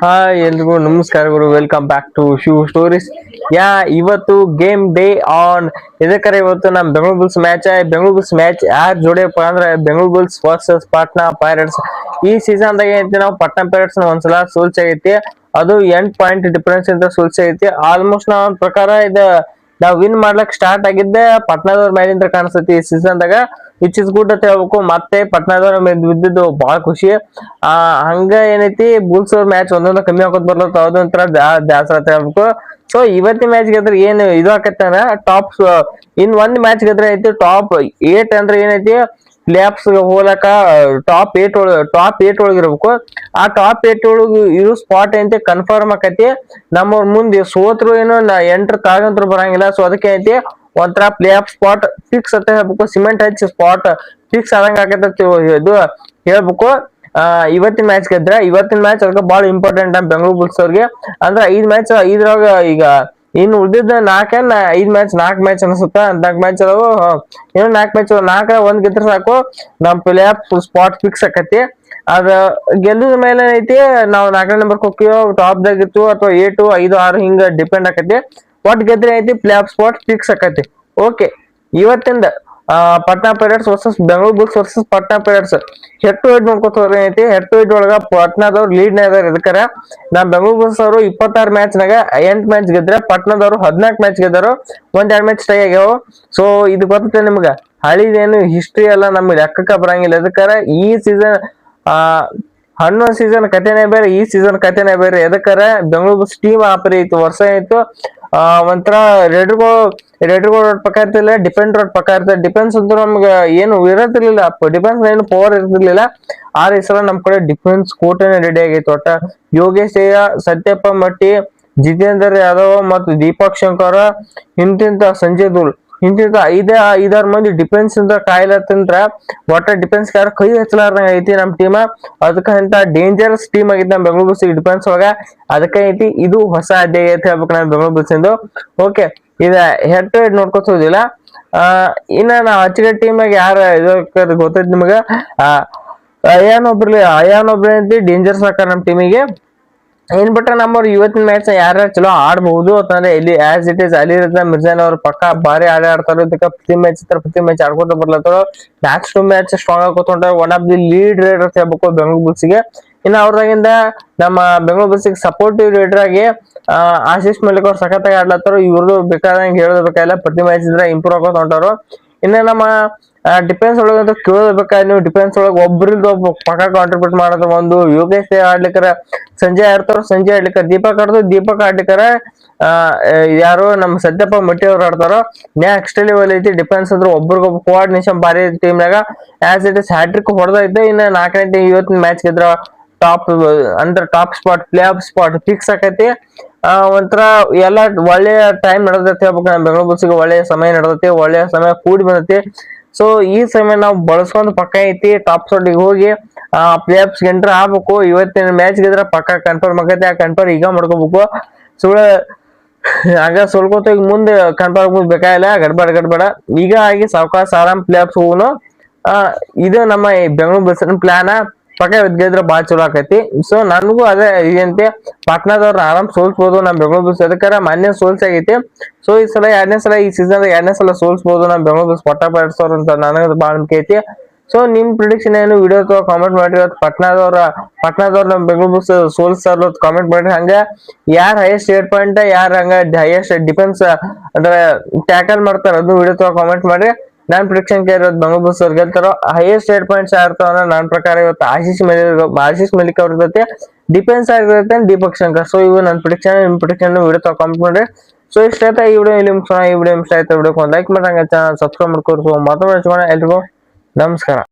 Hi ಎಲ್ರಿಗೂ ನಮಸ್ಕಾರಗಳು welcome back to shoe stories ಯಾ, ಇವತ್ತು ಗೇಮ್ ಡೇ ಆನ್ ಇದಕ್ಕರೆ ಇವತ್ತು ನಮ್ಮ Bengaluru bulls match Bengaluru bulls match ಯಾರ್ ಜೋಡಿಯಪ್ಪ ಅಂದ್ರೆ Bengaluru bulls versus Patna pirates ಈ ಸೀಸನ್ ದಾಗ ಏನೈತಿ ನಾವು ಪಾಟ್ನಾ ಪೈರಟ್ಸ್ ಒಂದ್ಸಲ ಸೋಲ್ಸಾಗೈತಿ ಅದು ಎಂಟ್ ಪಾಯಿಂಟ್ ಡಿಫರೆನ್ಸ್ ಇಂದ ಐತಿ. ಆಲ್ಮೋಸ್ಟ್ ನಾವ್ ಪ್ರಕಾರ ಇದ, ನಾವ್ ವಿನ್ ಮಾಡ್ಲಕ್ ಸ್ಟಾರ್ಟ್ ಆಗಿದ್ದೆ ಪಟ್ನಾದವ್ರ ಮೇಲಿಂದ ಕಾಣಿಸ್ತೈತಿ ಈ ಸೀಸನ್ ದಾಗ. ವಿಚ್ ಇಸ್ ಗುಡ್ ಅಂತ ಹೇಳ್ಬೇಕು. ಮತ್ತೆ ಪಟ್ನಾದವ್ರ ಬಿದ್ದಿದ್ದು ಬಹಳ ಖುಷಿ. ಆ, ಹಂಗ ಏನೈತಿ ಬುಲ್ಸ್ ಅವ್ರ ಮ್ಯಾಚ್ ಒಂದೊಂದು ಕಮ್ಮಿ ಹಾಕೋದ್ ಬರ್ಲತ್ತ ಅದೊಂಥರ ದಾಸರ ಅಂತ ಹೇಳ್ಬೇಕು. ಸೊ ಇವತ್ತಿನ ಮ್ಯಾಚ್ ಗೆದ್ರೆ ಏನು ಇದು ಆಕತ್ತಾನ ಟಾಪ್ ಇನ್ ಒಂದ್ ಮ್ಯಾಚ್ ಗೆದ್ರೆ ಐತಿ ಟಾಪ್ ಏಟ್ ಅಂದ್ರೆ ಏನೈತಿ ಪ್ಲೇಆಫ್ಸ್ ಹೋಲಕ ಟಾಪ್ ಏಟ್ ಒಳಗ ಟಾಪ್ ಏಟ್ ಒಳಗಿರ್ಬೇಕು ಆ ಟಾಪ್ ಏಟ್ ಒಳಗ ಇರೋ ಸ್ಪಾಟ್ ಐತಿ ಕನ್ಫರ್ಮ್ ಆಕತಿ. ನಮ್ಮ ಮುಂದೆ ಸೋತ್ರು ಏನು ಎಂಟ್ರ್ ಕಾಗಂತ್ರು ಬರಂಗಿಲ್ಲ. ಸೊ ಅದಕ್ಕೆ ಐತಿ ಒಂಥರ ಪ್ಲೇ ಸ್ಪಾಟ್ ಫಿಕ್ಸ್ ಅಂತ ಹೇಳ್ಬೇಕು ಸಿಮೆಂಟ್ ಹಚ್ಚಿ ಸ್ಪಾಟ್ ಫಿಕ್ಸ್ ಆದಂಗ ಆಗತ್ತ ಇದು ಹೇಳ್ಬೇಕು. ಇವತ್ತಿನ ಮ್ಯಾಚ್ ಗೆದ್ರೆ, ಇವತ್ತಿನ ಮ್ಯಾಚ್ ಅದಕ್ಕೆ ಬಹಳ ಇಂಪಾರ್ಟೆಂಟ್ ನಮ್ಮ ಬೆಂಗಳೂರು ಬುಲ್ಸ್ ಅವ್ರಿಗೆ. ಅಂದ್ರೆ ಐದ್ ಮ್ಯಾಚ್ ಇದ್ರಾಗ ಈಗ ಇನ್ನು ಉಳಿದಿದ್ದ ನಾಲ್ಕನ್ ಐದ್ ಮ್ಯಾಚ್ ನಾಲ್ಕ್ ಮ್ಯಾಚ್ ಅನ್ಸುತ್ತ? ನಾಲ್ಕ್ ಮ್ಯಾಚ್ ಅದಾವು ಏನೋ ನಾಲ್ಕ್ ಮ್ಯಾಚ್ ನಾಲ್ಕ ಒಂದ್ ಗೆದ್ರೆ ಸಾಕು. ನಮ್ ಪ್ಲೇ ಸ್ಪಾಟ್ ಫಿಕ್ಸ್ ಆಕತಿ. ಅದ ಗೆಲ್ಲದ ಮೇಲೆ ಐತಿ ನಾವು ನಾಲ್ಕನೇ ನಂಬರ್ ಕೊಕ್ಕಿಯೋ ಟಾಪ್ ದಾಗ ಇತ್ತು ಅಥವಾ ಏಟು, ಐದು, ಆರು ಹಿಂಗ ಡಿಪೆಂಡ್ ಆಕತಿ. ಒಟ್ ಗೆದ್ರೆ ಐತಿ ಪ್ಲೇ ಸ್ಪಾಟ್ ಫಿಕ್ಸ್ ಆಕತಿ. ಓಕೆ ಇವತ್ತಿಂದ Patna pirates versus Bengaluru bulls versus Patna pirates head to head ನೋಡ್ಕೊತ ಹೋದ್ರೆ ಐತಿ ಹೆಡ್ ಟು ಹೆಡ್ ಒಳಗ ಪಟ್ನಾದವ್ರು ಲೀಡ್ನ ಇದಾರೆ ಇದಕ್ಕರ. ನಮ್ ಬೆಂಗಳೂರು ಬುಲ್ಸ್ ಅವರು ಇಪ್ಪತ್ತಾರು ಮ್ಯಾಚ್ ನಾಗ ಎಂಟ್ ಮ್ಯಾಚ್ ಗೆದ್ರೆ ಪಟ್ನಾದವ್ರು ಹದಿನಾಲ್ಕು ಮ್ಯಾಚ್ ಗೆದ್ದಾರು. ಒಂದೆರಡು ಮ್ಯಾಚ್ ಟೈ ಆಗ್ಯಾವ. ಸೊ ಇದು ಗೊತ್ತೈತೆ ನಿಮ್ಗ? ಹಳಿದೇನು ಹಿಸ್ಟ್ರಿ ಎಲ್ಲ ನಮ್ಗೆ ಲೆಕ್ಕಕ್ಕ ಬರಂಗಿಲ್ಲ. ಇದಕ್ಕರ ಈ ಸೀಸನ್ ಆ ಸೀಸನ್ ಕಥೆನೇ ಬೇರೆ, ಈ ಸೀಸನ್ ಕಥೆನೇ ಬೇರೆ. ಎದಕ್ಕರ ಬೆಂಗಳೂರು ಬುಲ್ಸ್ ಟೀಮ್ ಆಪರಿ ಇತ್ತು ವರ್ಷ ಇತ್ತು ಒಂಥರ ರೆಡ್ ರೆಡ್ಗಳು ರೋಡ್ ಪಕ್ಕ ಇರ್ತಿಲ್ಲ ಡಿಫೆನ್ಸ್ ರೋಡ್ ಪಕ್ಕ ಇರ್ತದೆ ಡಿಫೆನ್ಸ್ ಅಂತೂ ನಮ್ಗೆ ಏನು ಇರತಿರ್ಲಿಲ್ಲ ಡಿಫೆನ್ಸ್ ಏನು ಪವರ್ ಇರ್ತಿರ್ಲಿಲ್ಲ ಆದ್ರೆ ಈ ಸಲ ನಮ್ ಕಡೆ ಡಿಫೆನ್ಸ್ ಕೋಟೆನೇ ರೆಡಿ ಆಗೈತೆ ಒಟ್ಟ ಯೋಗೇಶ್ ಸತ್ಯಪ್ಪ ಮಟ್ಟಿ, ಜಿತೇಂದ್ರ ಯಾದವ್ ಮತ್ತು ದೀಪಕ್ ಶಂಕರ, ಇಂತಿಂತ ಸಂಜಯ್ ದುಲ್ ಇಂತಿಂತ ಐದೇ, ಐದಾರು ಮಂದಿ ಡಿಫೆನ್ಸ್ ಇಂದ ಕಾಯ್ಲತ್ತಂದ್ರ ಒಟ್ಟ ಡಿಫೆನ್ಸ್ ಯಾರು ಕೈ ಹಚ್ಚಲಾರ್ದಂಗ ಐತಿ ನಮ್ ಟೀಮ್ ಅದಕ್ಕ ಇಂತ ಡೇಂಜರಸ್ ಟೀಮ್ ಆಗಿತ್ತು ನಮ್ ಬೆಂಗಳೂರು ಬುಲ್ಸ್ ಡಿಫೆನ್ಸ್ ಒಳಗ. ಅದಕ್ಕ ಐತಿ ಇದು ಹೊಸ ಅಧ್ಯಾಯ ಐತಿ ಹೇಳ್ಬೇಕು ನಮ್ ಬೆಂಗಳೂರು ಬುಲ್ಸ್ ಇಂದು. ಓಕೆ ಇದ ಹೆಡ್ ಟು ಹೆಡ್ ನೋಡ್ಕೊತ ಹೋದಿಲ್ಲ. ಇನ್ನ ನಾ ಹಚ್ಚಿಗೆ ಟೀಮ್ ಯಾರು ಇದಕ್ಕ ಗೊತ್ತೈತಿ ನಿಮಗ? ಅಯಾನ್ ಒಬ್ರಲ್ಲಿ ಐತಿ ಡೇಂಜರ್ಸ್ ಹಾಕ ನಮ್ ಟೀಮಿಗೆ ಏನ್ ಬಿಟ್ರೆ ನಮ್ಮವ್ರು ಇವತ್ತಿನ ಮ್ಯಾಚ್ ಯಾರ್ಯಾರು ಚಲೋ ಆಡ್ಬಹುದು ಅಂತಂದ್ರೆ ಇಲ್ಲಿ ಆಸ್ ಇಟ್ ಇಸ್ ಅಲಿ ರತ್ನ ಮಿರ್ಜಾನ್ ಅವ್ರ ಪಕ್ಕ ಭಾರಿ ಆಡ ಆಡ್ತಾರ. ಇದಕ್ಕ ಪ್ರತಿ ಮ್ಯಾಚ್ ಇತರ ಪ್ರತಿ ಮ್ಯಾಚ್ ಆಡ್ಕೊತ ಬರ್ಲತ್ತಾರ match to match strong ಆಗೋತ one of the lead raider ಅಂತ ಹೇಳ್ಬೇಕು ಬೆಂಗಳೂರು ಬುಲ್ಸ್ಗೆ ಇನ್ನು ಅವ್ರದಾಗಿಂದ ನಮ್ಮ ಬೆಂಗಳೂರು ಬುಲ್ಸ್ಗೆ ಸಪೋರ್ಟಿವ್ ರೈಡರ್ ಆಗಿ ಆಶೀಶ್ ಮಲ್ಲಿಕ್ ಅವ್ರು ಸಖತ್ತಾಗಿ ಆಡ್ಲತ್ತಾರ. ಇವ್ರದ್ದು ಬೇಕಾದಂಗೆ ಹೇಳೋದು ಬೇಕಾಗಿಲ್ಲ ಪ್ರತಿ ಮ್ಯಾಚ್ ಇದ್ರೆ ಇಂಪ್ರೂವ್ ಆಗೋತ ಹೊಂಟಾರು ಇನ್ನು ನಮ್ಮ ಡಿಫೆನ್ಸ್ ಒಳಗಂತೂ ಕೇಳಬೇಕಾ ನೀವು ಡಿಫೆನ್ಸ್ ಒಳಗೆ ಒಬ್ಬರಿಂದ ಒಬ್ಬ ಪಕ್ಕ ಕಾಂಟ್ರಿಬ್ಯೂಟ್ ಮಾಡೋದು ಒಂದು ಯೋಗೇಶ್ ಆಡ್ಲಿಕ್ಕರ, ಸಂಜೆ ಆಡ್ತಾರ ಸಂಜೆ ಆಡ್ಲಿಕ್ಕ ದೀಪಕ್ ಆಡ್ದು ದೀಪಕ್ ಆಡ್ಲಿಕ್ಕರ ಯಾರು ನಮ್ಮ ಸದ್ಯಪ್ಪ ಮಟ್ಟಿ ಅವ್ರು ಆಡ್ತಾರೋ ನೆಕ್ಸ್ಟ್ ಲೆವೆಲ್ ಐತಿ ಡಿಫೆನ್ಸ್ ಅಂದ್ರೆ ಒಬ್ರಿಗೊಬ್ಬ ಕೋಆರ್ಡಿನೇಷನ್ ಭಾರಿ ಟೀಮ್ನಾಗ as it is hat trick ಹೊಡೆದೈತೆ, ಇನ್ನ ನಾಲ್ಕನೇ ಟೀಮ್ ಇವತ್ತಿನ ಮ್ಯಾಚ್ ಗೆದ್ರ ಟಾಪ್ ಅಂದ್ರೆ top spot play off spot fix ಆಕೈತಿ ಒಂಥರ ಎಲ್ಲ ಒಳ್ಳೆಯ ಟೈಮ್ ನಡೆದೈತಿ ಹೇಳ್ಬೇಕು. ಬೆಂಗಳೂರು ಬಸ್ಸಿಗೆ ಒಳ್ಳೆಯ ಸಮಯ ನಡೆದೈತಿ, ಒಳ್ಳೆಯ ಸಮಯ ಕೂಡಿ ಬಂದೈತಿ. ಸೊ ಈ ಸಮಯ ನಾವು ಬಳಸ್ಕೊಂಡು ಪಕ್ಕ ಐತಿ ಟಾಪ್ ಸೋಟಿಗೆ ಹೋಗಿ, ಆ ಪ್ಲೇ ಆಫ್ಸ್ ಎಂಟ್ರ್ ಆಗ್ಬೇಕು. ಇವತ್ತಿನ ಮ್ಯಾಚ್ ಗೆದ್ರೆ ಪಕ್ಕ ಕನ್ಫರ್ಮ್ ಆಗೈತಿ ಆ ಕನ್ಫರ್ಮ್ ಈಗ ಮಾಡ್ಕೋಬೇಕು. ಸುಳ್ಳ ಆಗ ಸೋಲ್ಕೋತ ಈಗ ಮುಂದೆ ಕನ್ಫರ್ಮ್ ಬೇಕಾಗಿಲ್ಲ ಗಡ್ಬಾಡ ಗಡ್ಬಾಡ. ಈಗ ಆಗಿ ಸಾವಕಾಶ ಆರಾಮ್ ಪ್ಲೇಯರ್ಸ್ ಹೋಗೋನು ಇದು ನಮ್ಮ ಬೆಂಗಳೂರು ಬಸ್ಸಿನ ಪ್ಲಾನ ಪಕ್ಕ ಗೆದ್ರೆ ಬಾಳ ಚಲೋ ಆಕೈತಿ. ಸೊ ನನಗೂ ಅದೇ ಏನಂತೆ ಪಾಟ್ನಾದವ್ರ ಆರಾಮ್ ಸೋಲ್ಸ್ಬೋದು ನಮ್ ಬೆಂಗಳೂರು ಬಸ್ ಅದಕ್ಕಾರ ಮಾನ್ಯ ಸೋಲ್ಸಾಗೈತಿ ಸೊ ಈ ಸಲ ಎರಡನೇ ಸಲ ಈ ಸೀಸನ್ ಎರಡನೇ ಸಲ ಸೋಲ್ಸ್ಬೋದು ನಮ್ ಬೆಂಗಳೂರು ಬಸ್ ಪಟ್ಟ ಪಡಿಸೋರ್ ಅಂತ ನನಗೆ ಬಾಳ ನಂಬಿಕೆ ಐತಿ. ಸೊ ನಿಮ್ ಪ್ರಿಡಿಕ್ಷನ್ ಏನು? ವಿಡಿಯೋ ಅಥವಾ ಕಾಮೆಂಟ್ ಮಾಡಿ ಪಟ್ನಾದವ್ರ ಪಟ್ನಾದವ್ರ ನಮ್ ಬೆಂಗಳೂರು ಬಸ್ ಸೋಲ್ಸ್ತಾರ ಕಾಮೆಂಟ್ ಮಾಡಿ ಹಂಗ ಯಾರ್ ಹೈಯೆಸ್ಟ್ ಏಟ್ ಪಾಯಿಂಟ್ ಯಾರ ಹಂಗ ಹೈಯೆಸ್ಟ್ ಡಿಫೆನ್ಸ್ ಅಂದ್ರೆ ಟ್ಯಾಕಲ್ ಮಾಡ್ತಾರ ಅದು ವಿಡಿಯೋ ಅಥವಾ ಕಾಮೆಂಟ್ ಮಾಡಿ ನಾನ್ ಪ್ರಿಡಿಕ್ಷನ್ ಕೇರ್ ಬೆಂಗಳೂರು ಬಸ್ ಅವ್ರು ಗೆಲ್ತಾರೋ ಹೈಯೆಸ್ಟ್ ಏಟ್ ಪಾಯಿಂಟ್ಸ್ ಆಡ್ತಾವ ನನ್ನ ಪ್ರಕಾರ ಇವತ್ತು ಆಶೀಶ್ ಮಲಿಕ್ ಆಶೀಶ್ ಮಲಿಕ್ ಅವ್ರ ಜೊತೆ ಡಿಫೆನ್ಸ್ ಆಗಿರುತ್ತೆ ದೀಪಕ್ ಶಂಕರ್. ಸೊ ಇವು ನನ್ನ ಪ್ರಿಡಿಕ್ಷನ್ ನಿಮ್ ಪ್ರಿಡಿಕ್ಷನ್ ವಿಡಿಯೋ ಕಾಮೆಂಟ್ ಮಾಡಿ ಸೊ ಇಷ್ಟ ಈ ವಿಡಿಯೋ ಇಲ್ಲಿ ಈ ವಿಡಿಯೋ ಇಷ್ಟ ಆಯ್ತಾ ವಿಡಿಯೋ ಲೈಕ್ ಮಾಡಿ ಹಂಗೆ ಚಾನಲ್ ಸಬ್ಸ್ಕ್ರೈಬ್ ಮಾಡ್ಕೊಡ್ತು ಮಾತಾಡೋಣ ಎಲ್ರಿಗೂ. ನಮಸ್ಕಾರ.